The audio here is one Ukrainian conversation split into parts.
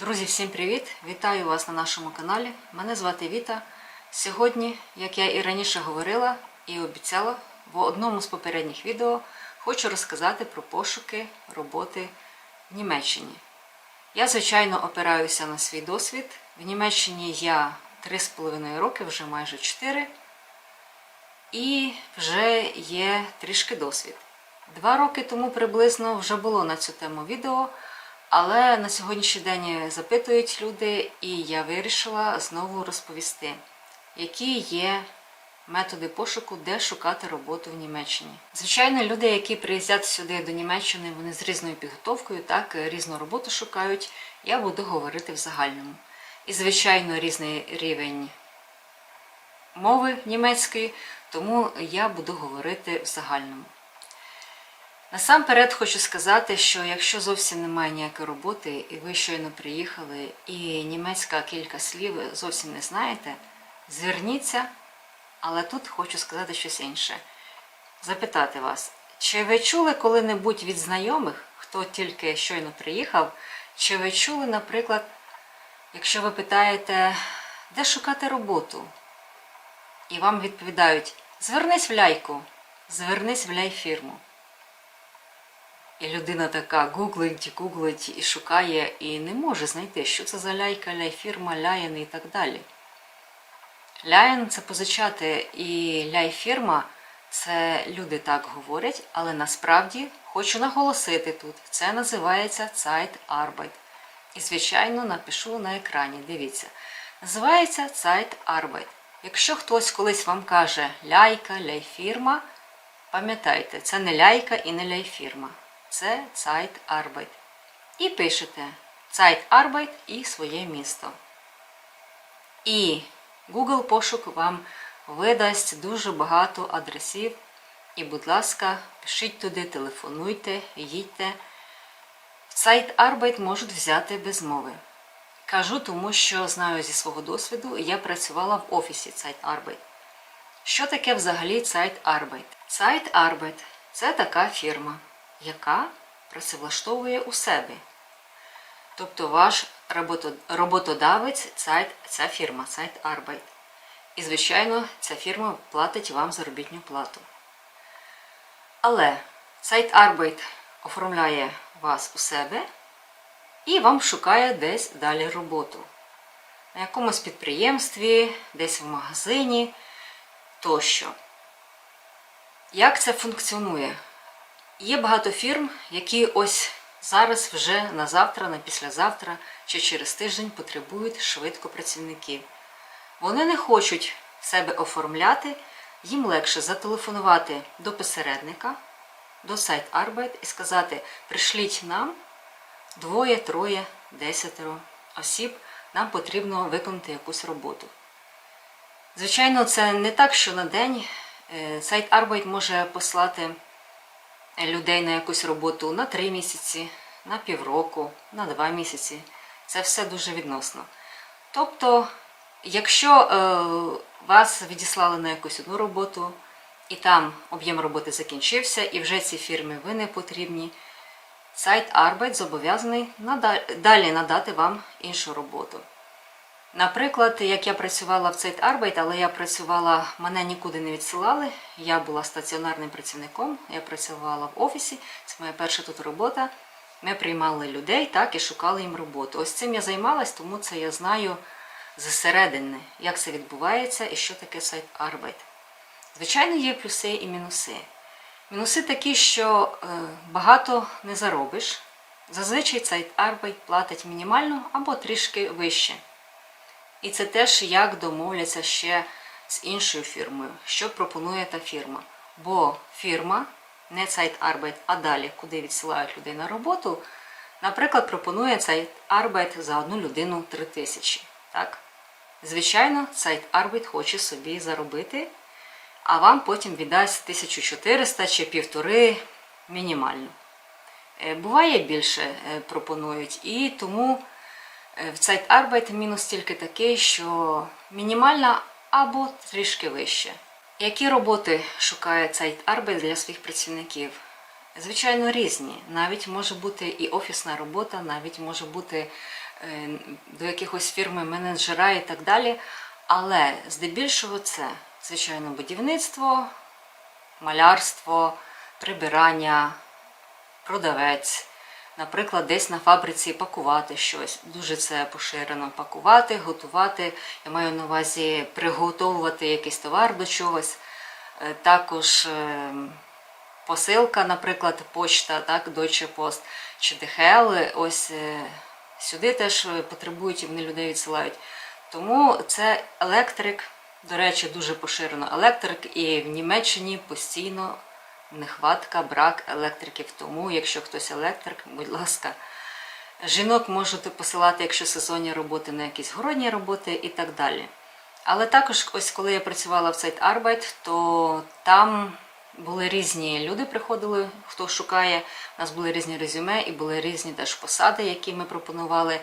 Друзі, всім привіт! Вітаю вас на нашому каналі. Мене звати Віта. Сьогодні, як я і раніше говорила і обіцяла, в одному з попередніх відео хочу розказати про пошуки роботи в Німеччині. Я, звичайно, опираюся на свій досвід. В Німеччині я 3,5 роки, вже майже 4, і вже є трішки досвід. Два роки тому приблизно вже було на цю тему відео. Але на сьогоднішній день запитують люди, і я вирішила знову розповісти, які є методи пошуку, де шукати роботу в Німеччині. Звичайно, люди, які приїздять сюди до Німеччини, вони з різною підготовкою, так різну роботу шукають. Я буду говорити в загальному. І, звичайно, різний рівень мови німецької, тому я буду говорити в загальному. Насамперед хочу сказати, що якщо зовсім немає ніякої роботи, і ви щойно приїхали, і німецька кілька слів зовсім не знаєте, зверніться, але тут хочу сказати щось інше. Запитати вас, чи ви чули коли-небудь від знайомих, хто тільки щойно приїхав, чи ви чули, наприклад, якщо ви питаєте, де шукати роботу? І вам відповідають: звернись в ляйку, звернись в ляйфірму. І людина така гуглить, гуглить і шукає, і не може знайти, що це за ляйка, ляйфірма, ляєн і так далі. Ляєн це позичати, і ляйфірма це люди так говорять, але насправді хочу наголосити тут, це називається Zeitarbeit. І, звичайно, напишу на екрані. Дивіться. Називається Zeitarbeit. Якщо хтось колись вам каже ляйка, ляйфірма, пам'ятайте, це не ляйка і не ляйфірма це Zeitarbeit. І пишете Zeitarbeit і своє місто. І Google пошук вам видасть дуже багато адресів. І, будь ласка, пишіть туди, телефонуйте, їдьте. Zeitarbeit можуть взяти без мови. Кажу, тому що знаю зі свого досвіду, я працювала в офісі Zeitarbeit. Що таке взагалі Zeitarbeit? Zeitarbeit – це така фірма яка працевлаштовує у себе. Тобто ваш роботодавець це, ця фірма, сайт Arbeit. І, звичайно, ця фірма платить вам заробітну плату. Але сайт Arbeit оформляє вас у себе і вам шукає десь далі роботу. На якомусь підприємстві, десь в магазині тощо. Як це функціонує? Є багато фірм, які ось зараз вже на завтра, на післязавтра чи через тиждень потребують швидко працівників. Вони не хочуть себе оформляти, їм легше зателефонувати до посередника, до сайт Arbeit і сказати: пришліть нам двоє, троє, десятеро осіб, нам потрібно виконати якусь роботу. Звичайно, це не так, що на день е, сайт Arbeit може послати людей на якусь роботу на 3 місяці, на півроку, на 2 місяці. Це все дуже відносно. Тобто, якщо е, вас відіслали на якусь одну роботу, і там об'єм роботи закінчився, і вже ці фірми ви не потрібні, сайт Arbeit зобов'язаний далі надати вам іншу роботу. Наприклад, як я працювала в цей Arbeit, але я працювала, мене нікуди не відсилали. Я була стаціонарним працівником, я працювала в офісі, це моя перша тут робота. Ми приймали людей так, і шукали їм роботу. Ось цим я займалась, тому це я знаю зсередини, як це відбувається і що таке сайт Arbeit. Звичайно, є плюси і мінуси. Мінуси такі, що е, багато не заробиш. Зазвичай сайт Arbeit платить мінімально або трішки вище. І це теж як домовляться ще з іншою фірмою, що пропонує та фірма. Бо фірма, не сайт Arbeit, а далі, куди відсилають людей на роботу, наприклад, пропонує сайт Arbeit за одну людину 3 тисячі. Так? Звичайно, сайт Arbeit хоче собі заробити, а вам потім віддасть 1400 чи півтори мінімально. Е, буває більше е, пропонують, і тому. Е, в сайт Arbeit мінус тільки такий, що мінімальна або трішки вище. Які роботи шукає сайт Arbeit для своїх працівників? Звичайно, різні. Навіть може бути і офісна робота, навіть може бути е, до якихось фірми менеджера і так далі. Але здебільшого це, звичайно, будівництво, малярство, прибирання, продавець. Наприклад, десь на фабриці пакувати щось. Дуже це поширено. Пакувати, готувати. Я маю на увазі приготовувати якийсь товар до чогось. Е, Також е, посилка, наприклад, почта, так, Deutsche Post чи DHL, ось е, сюди теж е, потребують і вони людей відсилають. Тому це електрик, до речі, дуже поширено електрик, і в Німеччині постійно нехватка, брак електриків. Тому, якщо хтось електрик, будь ласка, жінок можете посилати, якщо сезонні роботи на якісь городні роботи і так далі. Але також, ось коли я працювала в сайт Arbeit, то там були різні люди, приходили, хто шукає. У нас були різні резюме і були різні теж посади, які ми пропонували.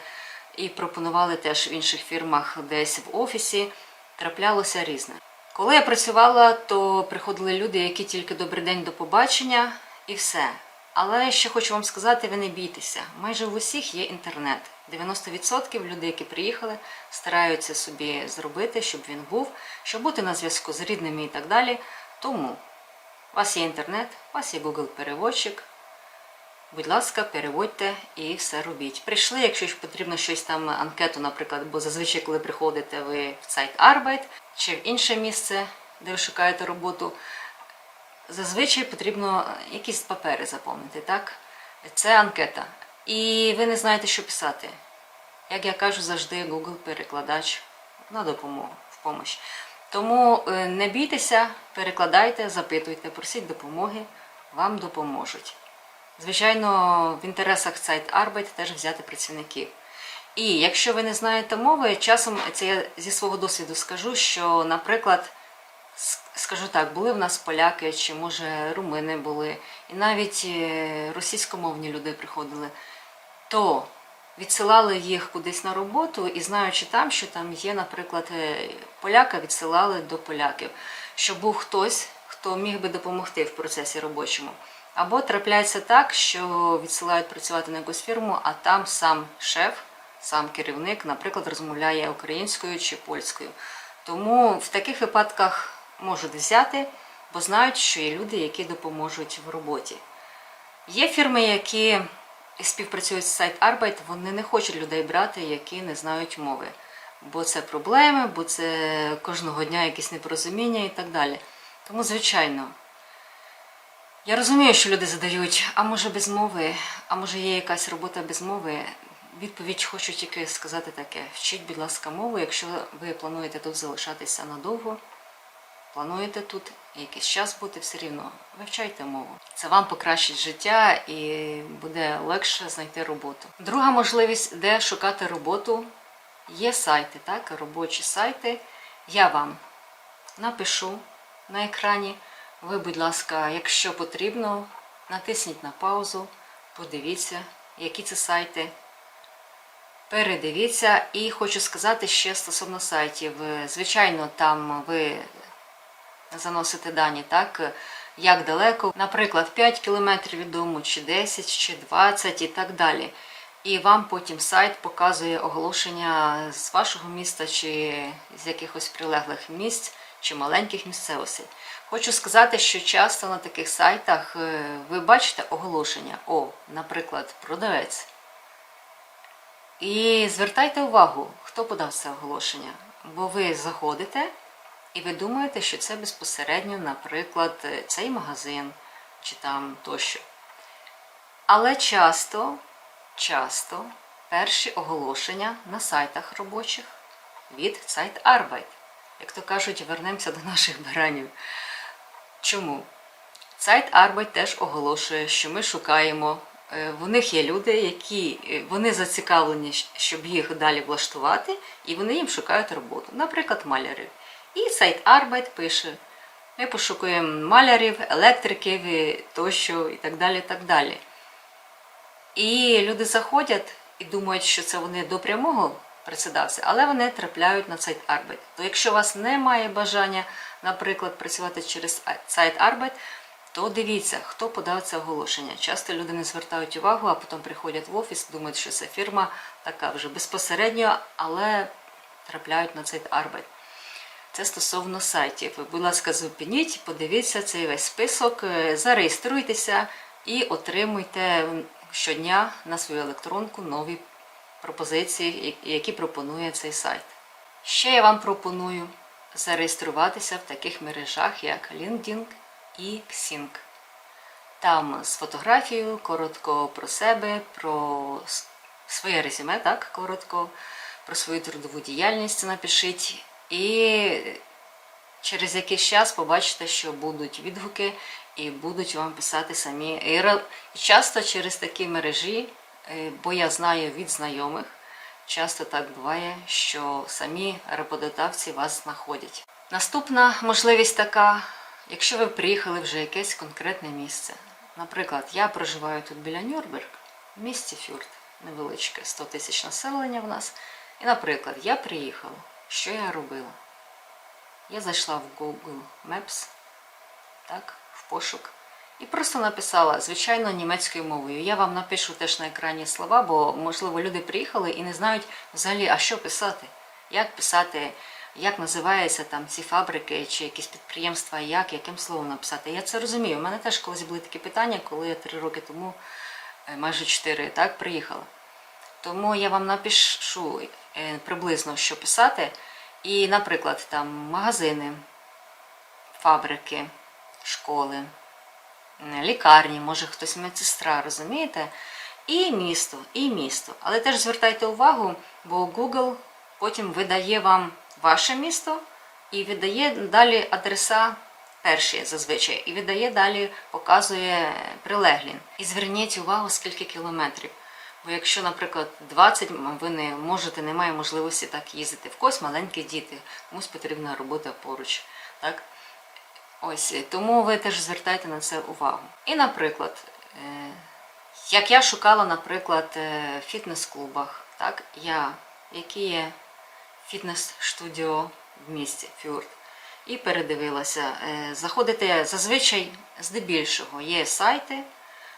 І пропонували теж в інших фірмах десь в офісі. Траплялося різне. Коли я працювала, то приходили люди, які тільки добрий день до побачення і все. Але ще хочу вам сказати, ви не бійтеся. Майже в усіх є інтернет. 90% людей, які приїхали, стараються собі зробити, щоб він був, щоб бути на зв'язку з рідними і так далі. Тому у вас є інтернет, у вас є Google переводчик. Будь ласка, переводьте і все робіть. Прийшли, якщо потрібно щось там, анкету, наприклад, бо зазвичай, коли приходите ви в сайт Arbeit чи в інше місце, де ви шукаєте роботу, зазвичай потрібно якісь папери заповнити, так? Це анкета. І ви не знаєте, що писати. Як я кажу, завжди Google перекладач на допомогу, в помощь. Тому е, не бійтеся, перекладайте, запитуйте, просіть допомоги, вам допоможуть. Звичайно, в інтересах сайт Arbeit теж взяти працівників. І якщо ви не знаєте мови, часом це я зі свого досвіду скажу, що, наприклад, скажу так, були в нас поляки, чи може румини були, і навіть е, російськомовні люди приходили, то відсилали їх кудись на роботу і знаючи там, що там є, наприклад, е, поляка, відсилали до поляків, щоб був хтось, хто міг би допомогти в процесі робочому. Або трапляється так, що відсилають працювати на якусь фірму, а там сам шеф, сам керівник, наприклад, розмовляє українською чи польською. Тому в таких випадках можуть взяти, бо знають, що є люди, які допоможуть в роботі. Є фірми, які співпрацюють з сайт Arbeit, вони не хочуть людей брати, які не знають мови. Бо це проблеми, бо це кожного дня якісь непорозуміння і так далі. Тому, звичайно, я розумію, що люди задають, а може без мови, а може є якась робота без мови. Відповідь хочу тільки сказати таке: вчіть, будь ласка, мову, якщо ви плануєте тут залишатися надовго, плануєте тут якийсь час бути все рівно, вивчайте мову. Це вам покращить життя і буде легше знайти роботу. Друга можливість, де шукати роботу, є сайти, так, робочі сайти. Я вам напишу на екрані. Ви, будь ласка, якщо потрібно, натисніть на паузу, подивіться, які це сайти. Передивіться, і хочу сказати ще стосовно сайтів. Звичайно, там ви заносите дані, так, як далеко, наприклад, 5 кілометрів від дому, чи 10, чи 20 і так далі. І вам потім сайт показує оголошення з вашого міста, чи з якихось прилеглих місць, чи маленьких місцевостей. Хочу сказати, що часто на таких сайтах е, ви бачите оголошення, о, наприклад, продавець. І звертайте увагу, хто подав це оголошення. Бо ви заходите і ви думаєте, що це безпосередньо, наприклад, цей магазин чи там тощо. Але часто, часто перші оголошення на сайтах робочих від сайт Arbeit. Як то кажуть, вернемося до наших баранів. Чому? Сайт Arbeit теж оголошує, що ми шукаємо. е, В них є люди, які е, вони зацікавлені, щоб їх далі влаштувати, і вони їм шукають роботу, наприклад, малярів. І сайт Arbeit пише: ми пошукуємо малярів, електриків тощо, і так далі. так далі. І люди заходять і думають, що це вони до прямого працедавця, але вони трапляють на сайт Arbeit. То якщо у вас немає бажання, наприклад, працювати через сайт Arbeit, то дивіться, хто подав це оголошення. Часто люди не звертають увагу, а потім приходять в офіс, думають, що це фірма така вже безпосередньо, але трапляють на цей арбайт. Це стосовно сайтів. Будь ласка, зупиніть, подивіться цей весь список, е, зареєструйтеся і отримуйте щодня на свою електронку нові пропозиції, які пропонує цей сайт. Ще я вам пропоную зареєструватися в таких мережах, як LinkedIn і Xing. Там з фотографією, коротко про себе, про своє резюме, так, коротко, про свою трудову діяльність напишіть. І через якийсь час побачите, що будуть відгуки і будуть вам писати самі. І часто через такі мережі, е, бо я знаю від знайомих, часто так буває, що самі роботодавці вас знаходять. Наступна можливість така, якщо ви приїхали вже якесь конкретне місце. Наприклад, я проживаю тут біля Нюрнберг, в місті Фюрт, невеличке, 100 тисяч населення в нас. І, наприклад, я приїхала. Що я робила? Я зайшла в Google Maps, так, пошук, і просто написала, звичайно, німецькою мовою. Я вам напишу теж на екрані слова, бо, можливо, люди приїхали і не знають взагалі, а що писати, як писати, як називаються там ці фабрики чи якісь підприємства, як, яким словом написати. Я це розумію. У мене теж колись були такі питання, коли я три роки тому, е, майже чотири, так, приїхала. Тому я вам напишу е, приблизно, що писати. І, наприклад, там магазини, фабрики, школи, лікарні, може хтось медсестра, розумієте? І місто, і місто. Але теж звертайте увагу, бо Google потім видає вам ваше місто і видає далі адреса перші зазвичай, і видає далі, показує прилеглі. І зверніть увагу, скільки кілометрів. Бо якщо, наприклад, 20, ви не можете, немає можливості так їздити. В когось маленькі діти, комусь потрібна робота поруч. Так? Ось тому ви теж звертайте на це увагу. І, наприклад, е, як я шукала, наприклад, е, в фітнес-клубах, так, я, які є фітнес-студіо в місті Фюрт, і передивилася. Е, Заходите зазвичай здебільшого є сайти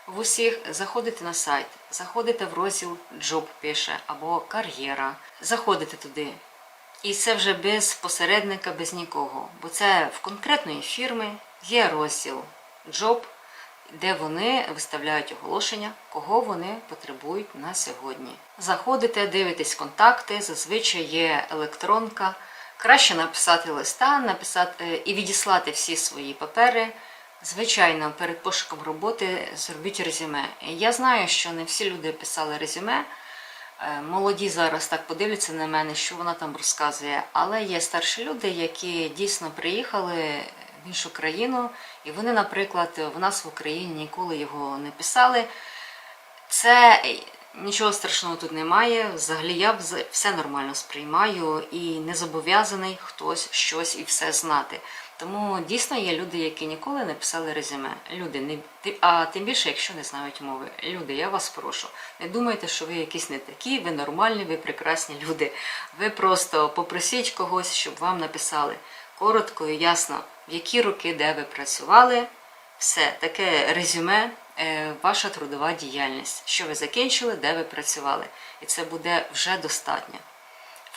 в усіх, заходите на сайт, заходите в розділ Джоб пише або кар'єра, заходите туди. І це вже без посередника, без нікого. Бо це в конкретної фірми є розділ Job, де вони виставляють оголошення, кого вони потребують на сьогодні. Заходите, дивитесь контакти, зазвичай є електронка. Краще написати листа, написати і відіслати всі свої папери. Звичайно, перед пошуком роботи зробіть резюме. Я знаю, що не всі люди писали резюме. Е, Молоді зараз так подивляться на мене, що вона там розказує. Але є старші люди, які дійсно приїхали в іншу країну, і вони, наприклад, в нас в Україні ніколи його не писали. Це нічого страшного тут немає. Взагалі я все нормально сприймаю і не зобов'язаний хтось щось і все знати. Тому дійсно є люди, які ніколи не писали резюме. Люди, не а тим більше, якщо не знають мови. Люди, я вас прошу. Не думайте, що ви якісь не такі, ви нормальні, ви прекрасні люди. Ви просто попросіть когось, щоб вам написали коротко і ясно, в які роки, де ви працювали. Все, таке резюме, е, ваша трудова діяльність, що ви закінчили, де ви працювали. І це буде вже достатньо.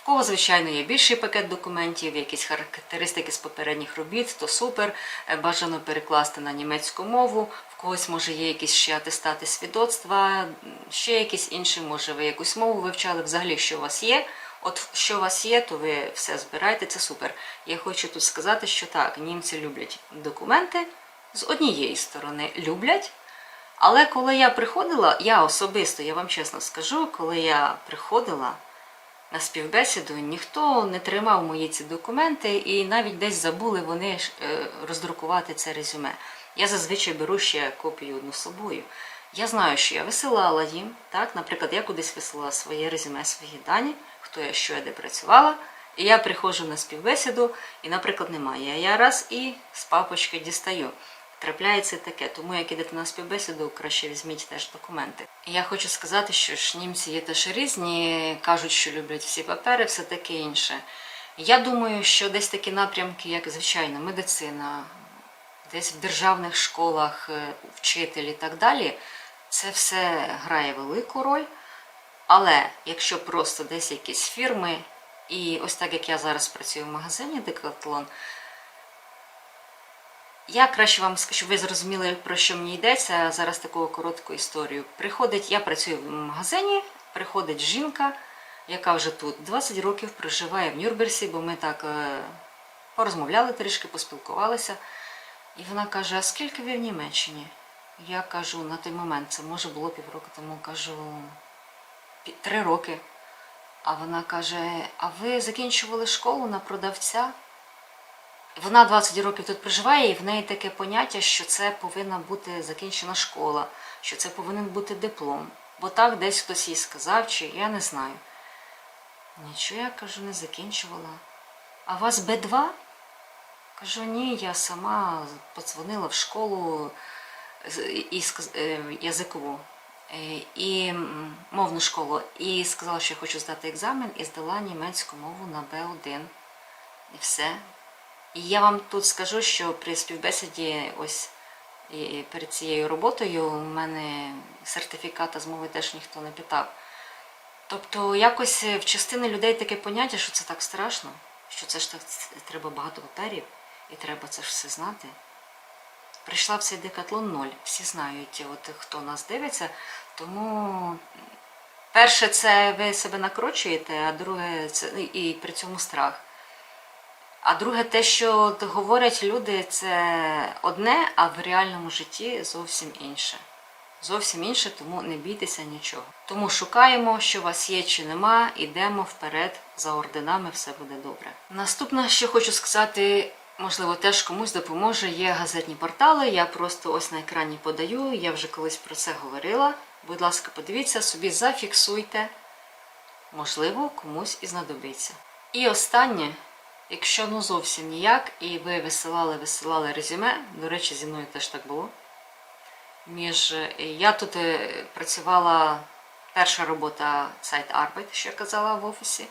Кого, звичайно, є більший пакет документів, якісь характеристики з попередніх робіт, то супер. Е, Бажано перекласти на німецьку мову. В когось може є якісь ще атестати свідоцтва, ще якісь інші, може ви якусь мову вивчали. Взагалі, що у вас є. От що у вас є, то ви все збираєте, це супер. Я хочу тут сказати, що так, німці люблять документи з однієї сторони люблять. Але коли я приходила, я особисто, я вам чесно скажу, коли я приходила на співбесіду, ніхто не тримав мої ці документи і навіть десь забули вони е, роздрукувати це резюме. Я зазвичай беру ще копію одну собою. Я знаю, що я висилала їм, так, наприклад, я кудись висилала своє резюме, свої дані, хто я, що я де працювала. І я приходжу на співбесіду, і, наприклад, немає. Я раз і з папочки дістаю. Трапляється таке, тому як ідете на співбесіду, краще візьміть теж документи. Я хочу сказати, що ж німці є теж різні, кажуть, що люблять всі папери, все таке інше. Я думаю, що десь такі напрямки, як звичайно, медицина, десь в державних школах е, вчитель і так далі, це все грає велику роль. Але якщо просто десь якісь фірми, і ось так як я зараз працюю в магазині Decathlon, я краще вам щоб ви зрозуміли, про що мені йдеться зараз таку коротку історію. Приходить, я працюю в магазині, приходить жінка, яка вже тут 20 років проживає в Нюрнберзі, бо ми так е, порозмовляли трішки, поспілкувалися. І вона каже: А скільки ви в Німеччині? Я кажу, на той момент, це може було півроку тому, кажу три роки. А вона каже: А ви закінчували школу на продавця? Вона 20 років тут проживає, і в неї таке поняття, що це повинна бути закінчена школа, що це повинен бути диплом. Бо так десь хтось їй сказав, чи я не знаю. Нічого, я кажу, не закінчувала. А у вас Б2? Кажу, ні, я сама подзвонила в школу е, язикову е, і мовну школу, і сказала, що я хочу здати екзамен, і здала німецьку мову на Б1. І все. І я вам тут скажу, що при співбесіді, ось і перед цією роботою, у мене сертифіката з мови теж ніхто не питав. Тобто, якось в частини людей таке поняття, що це так страшно, що це ж так треба багато паперів, і треба це ж все знати. Прийшла в цей декатлон ноль. Всі знають, от хто нас дивиться. Тому перше, це ви себе накручуєте, а друге це і при цьому страх. А друге, те, що говорять люди, це одне, а в реальному житті зовсім інше. Зовсім інше, тому не бійтеся нічого. Тому шукаємо, що вас є чи нема, ідемо вперед за орденами, все буде добре. Наступне, що хочу сказати, можливо, теж комусь допоможе, є газетні портали. Я просто ось на екрані подаю. Я вже колись про це говорила. Будь ласка, подивіться собі, зафіксуйте. Можливо, комусь і знадобиться. І останнє, якщо ну зовсім ніяк, і ви висилали, висилали резюме, до речі, зі мною теж так було. Між я тут е, працювала перша робота сайт Arbeit, що я казала в офісі.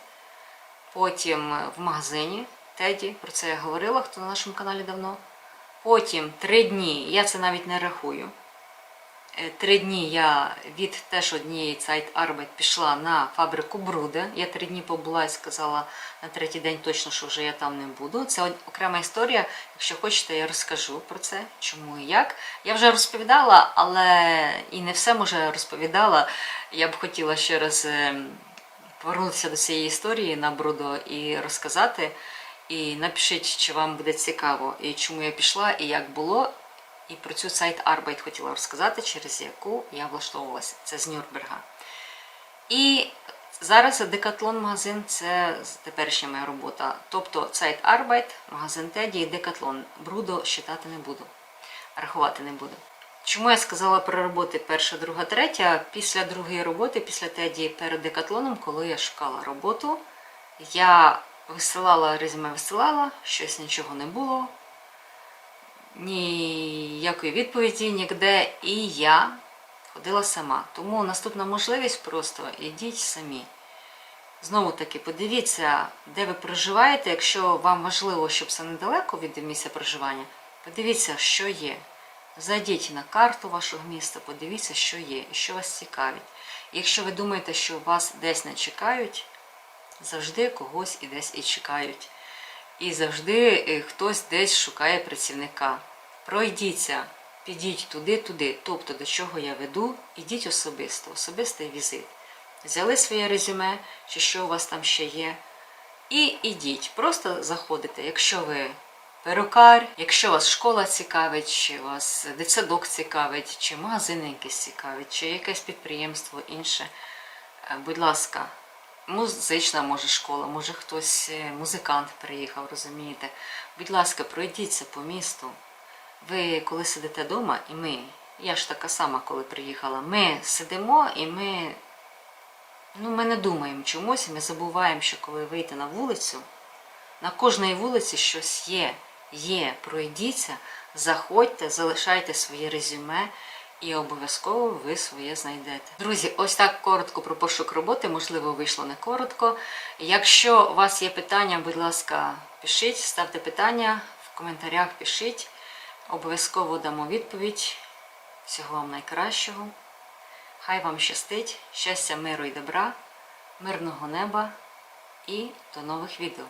Потім е, в магазині Теді, про це я говорила, хто на нашому каналі давно. Потім три дні, я це навіть не рахую. Е, Три дні я від теж однієї Arbeit пішла на фабрику Бруде. Я три дні побула і сказала на третій день точно, що вже я там не буду. Це окрема історія. Якщо хочете, я розкажу про це, чому і як. Я вже розповідала, але і не все може розповідала. Я б хотіла ще раз ем, повернутися до цієї історії на Брудо і розказати. І напишіть, чи вам буде цікаво, і чому я пішла, і як було. І про цю сайт Arbeit хотіла розказати, через яку я влаштовувалася. Це з Нюрнберга. І зараз Decathlon магазин це теперішня моя робота. Тобто сайт Arbeit, магазин Теді і Decathlon. Брудо считати не буду, рахувати не буду. Чому я сказала про роботи перша, друга, третя? Після другої роботи, після Теді перед Декатлоном, коли я шукала роботу, я висилала резюме, висилала, щось нічого не було ніякої відповіді ніде, і я ходила сама. Тому наступна можливість просто йдіть самі. Знову таки, подивіться, де ви проживаєте. Якщо вам важливо, щоб це недалеко від місця проживання, подивіться, що є. Зайдіть на карту вашого міста, подивіться, що є і що вас цікавить. Якщо ви думаєте, що вас десь не чекають, завжди когось і десь і чекають. І завжди е, хтось десь шукає працівника. Пройдіться, підіть туди, туди. Тобто, до чого я веду, ідіть особисто, особистий візит. Взяли своє резюме, чи що у вас там ще є, і ідіть. Просто заходите. Якщо ви перукар, якщо вас школа цікавить, чи вас дитсадок цікавить, чи магазин якийсь цікавить, чи якесь підприємство інше, е, будь ласка, музична може школа, може хтось е, музикант приїхав, розумієте. Будь ласка, пройдіться по місту. Ви коли сидите вдома, і ми, я ж така сама, коли приїхала, ми сидимо і ми, ну, ми не думаємо чомусь, і ми забуваємо, що коли вийти на вулицю, на кожній вулиці щось є. Є, пройдіться, заходьте, залишайте своє резюме, і обов'язково ви своє знайдете. Друзі, ось так коротко про пошук роботи, можливо, вийшло не коротко. Якщо у вас є питання, будь ласка, пишіть, ставте питання в коментарях, пишіть. Обов'язково дамо відповідь. Всього вам найкращого. Хай вам щастить, щастя, миру і добра, мирного неба і до нових відео.